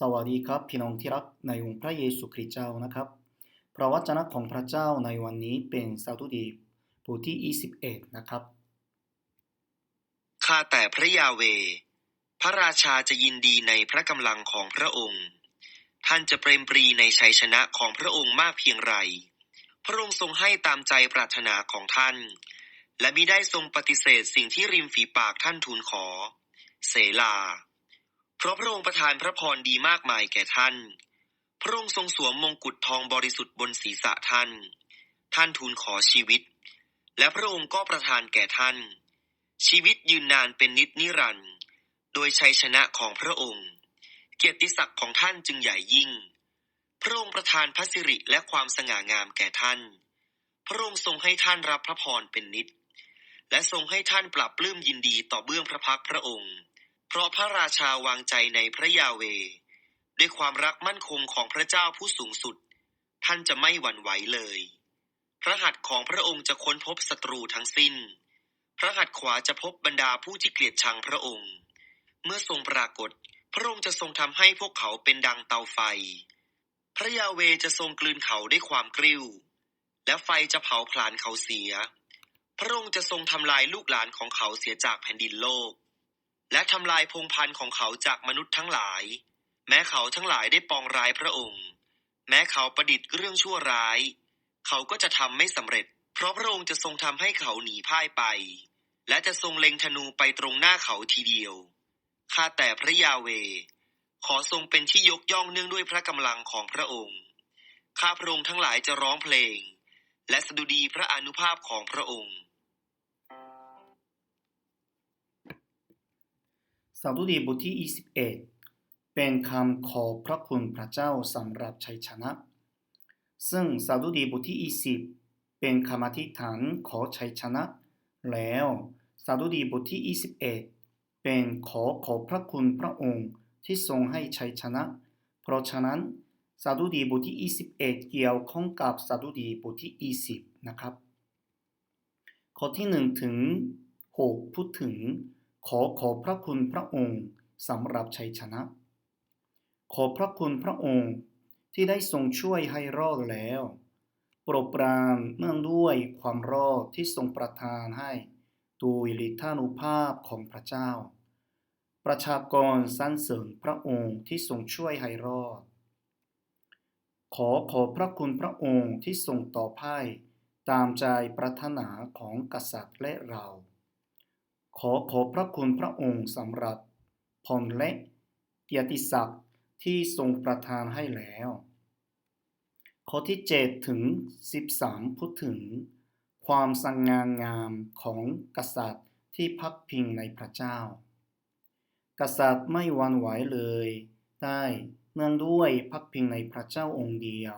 สวัสดีครับพี่น้องที่รักในองค์พระเยซูคริสต์เจ้านะครับ พระวจนะของพระเจ้าในวันนี้เป็นสดุดีบทที่ 21 นะครับ ข้าแต่พระยาเว พระราชาจะยินดีในพระกำลังของพระองค์ ท่านจะเปรมปรีในชัยชนะของพระองค์มากเพียงไร พระองค์ทรงให้ตามใจปรารถนาของท่าน และมิได้ทรงปฏิเสธสิ่งที่ริมฝีปากท่านทูลขอ เสลา เพราะพระองค์ประทานพระพรดีมากมายแก่ท่าน พระองค์ทรงสวมมงกุฎทองบริสุทธิ์บนศีรษะท่าน ท่านทูลขอชีวิต และพระองค์ก็ประทานแก่ท่าน ชีวิตยืนนานเป็นนิจนิรันดร์โดยชัยชนะของพระองค์ เกียรติศักดิ์ของท่านจึงใหญ่ยิ่ง พระองค์ประทานพระสิริและความสง่างามแก่ท่าน พระองค์ทรงให้ท่านรับพระพรเป็นนิจและทรงให้ท่านปรับปลื้มยินดีต่อเบื้องพระพักพระองค์ เพราะพระราชาวางใจในพระยาเว ด้วยความรักมั่นคงของพระเจ้าผู้สูงสุด ท่านจะไม่หวั่นไหวเลย พระหัตถ์ของพระองค์จะค้นพบศัตรูทั้งสิ้น พระหัตถ์ขวาจะพบบรรดาผู้ที่เกลียดชังพระองค์ เมื่อทรงปรากฏ พระองค์จะทรงทำให้พวกเขาเป็นดังเตาไฟ พระยาเวจะทรงกลืนเขาด้วยความกริ้ว และไฟจะเผาผลาญเขาเสีย พระองค์จะทรงทำลายลูกหลานของเขาเสียจากแผ่นดินโลก และทำลายพงพันธุ์ของเขาจากมนุษย์ทั้งหลาย แม้เขาทั้งหลายได้ปองร้ายพระองค์ แม้เขาประดิษฐ์เรื่องชั่วร้าย เขาก็จะทำไม่สำเร็จ เพราะพระองค์จะทรงทำให้เขาหนีพ่ายไป และจะทรงเล็งธนูไปตรงหน้าเขาทีเดียวข้าแต่พระยาเว ขอทรงเป็นที่ยกย่องเนื่องด้วยพระกำลังของพระองค์ข้าพระองค์ทั้งหลายจะร้องเพลง และสดุดีพระอนุภาพของพระองค์ สดุดีบทที่ 21 เป็นคำขอบพระคุณพระเจ้าสำหรับชัยชนะ ซึ่งสดุดีบทที่ 20 เป็นคำอธิษฐานขอชัยชนะ แล้วสดุดีบทที่ 21 เป็นขอขอบพระคุณพระองค์ที่ทรงให้ชัยชนะ เพราะฉะนั้นสดุดีบทที่ 21 เกี่ยวข้องกับสดุดีบทที่ 20 นะครับ ข้อที่ 1 ถึง 6 พูดถึง ขอขอบพระคุณพระองค์สำหรับชัยชนะ ขอบพระคุณพระองค์ที่ได้ทรงช่วยให้รอดแล้ว โปรดปรานเนื่องด้วยความรอดที่ทรงประทานให้โดยฤทธานุภาพของพระเจ้า ประชากรสรรเสริญพระองค์ที่ทรงช่วยให้รอด ขอขอบพระคุณพระองค์ที่ทรงต่อบให้ตามใจปรารถนาของกษัตริย์และเรา ขอขอบพระคุณพระองค์สำหรับพรและเกียรติศักดิ์ที่ทรงประทานให้แล้ว ข้อที่ 7 ถึง 13 พูดถึง ความสง่างามของกษัตริย์ที่พักพิงในพระเจ้า กษัตริย์ไม่หวันไหวเลยได้เนื่องด้วยพักพิงในพระเจ้าองค์เดียว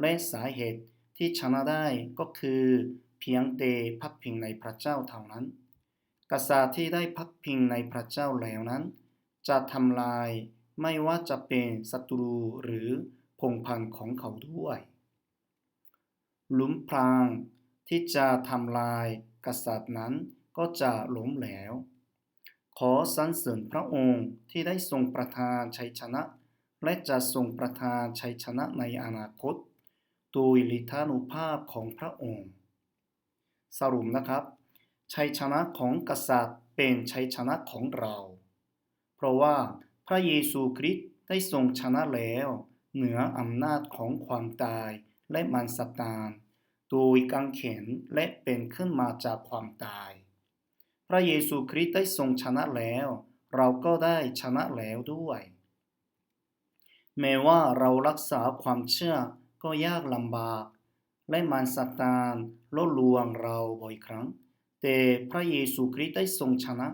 และสาเหตุที่ชนะได้ก็คือเพียงแต่พักพิงในพระเจ้าเท่านั้น กษัตริย์ที่ได้พักพิงในพระเจ้าแล้วนั้น จะทำลายไม่ว่าจะเป็นศัตรูหรือพงพันธ์ของเขาด้วย หลุมพรางที่จะทำลายกษัตริย์นั้นก็จะล้มเหลวขอสรรเสริญพระองค์ที่ได้ทรงประทานชัยชนะ และจะทรงประทานชัยชนะในอนาคต โดยฤทธานุภาพของพระองค์ สรุปนะครับ ชัยชนะของกษัตริย์เป็นชัยชนะของเรา เพราะว่าพระเยซูคริสต์ได้ทรงชนะแล้ว เหนืออำนาจของความตายและมารซาตานโดยกังเขนและเป็นขึ้นมาจากความตาย พระเยซูคริสต์ได้ทรงชนะแล้ว เราก็ได้ชนะแล้วด้วย แม้ว่าเรารักษาความเชื่อก็ยากลำบาก และมารซาตานล่อลวงเราบ่อยครั้ง แต่พระเยซูคริสต์ได้ทรงชนะ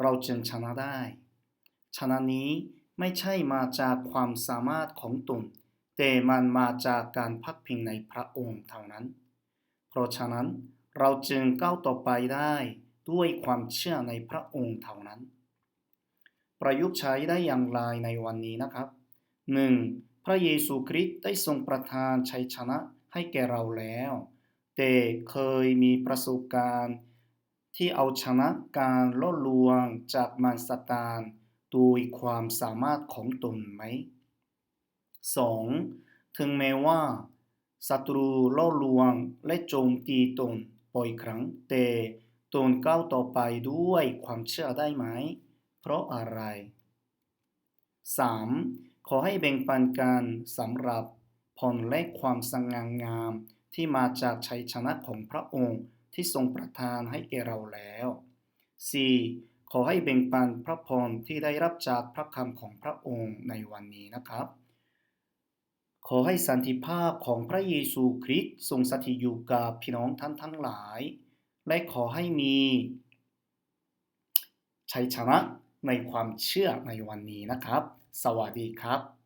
เราจึงชนะได้ ชนะนี้ไม่ใช่มาจากความสามารถของตน แต่มันมาจากการพักพิงในพระองค์เท่านั้น เพราะฉะนั้นเราจึงก้าวต่อไปได้ด้วยความเชื่อในพระองค์เท่านั้น ประยุกต์ใช้ได้อย่างไรในวันนี้นะครับ 1. พระเยซูคริสต์ได้ทรงประทานชัยชนะให้แก่เราแล้ว แต่เคยมีประสบการณ์ ที่เอาชนะการล่อลวงจากมารซาตานโดยความสามารถของตนไหม 2. ถึงแม้ว่าศัตรูล่อลวงและโจมตีตนบ่อยครั้ง แต่ตนก้าวต่อไปด้วยความเชื่อได้ไหม เพราะอะไร 3. ขอให้แบ่งปันกันสำหรับผลและความสง่างามที่มาจากชัยชนะของพระองค์ ที่ทรงประทานให้แก่เราแล้ว 4. ขอให้แบ่งปันพระพรที่ได้รับจากพระคำของพระองค์ในวันนี้นะครับ ขอให้สันติภาพของพระเยซูคริสต์ทรงสถิตอยู่กับพี่น้องท่านทั้งหลาย และขอให้มีชัยชนะในความเชื่อในวันนี้นะครับ สวัสดีครับ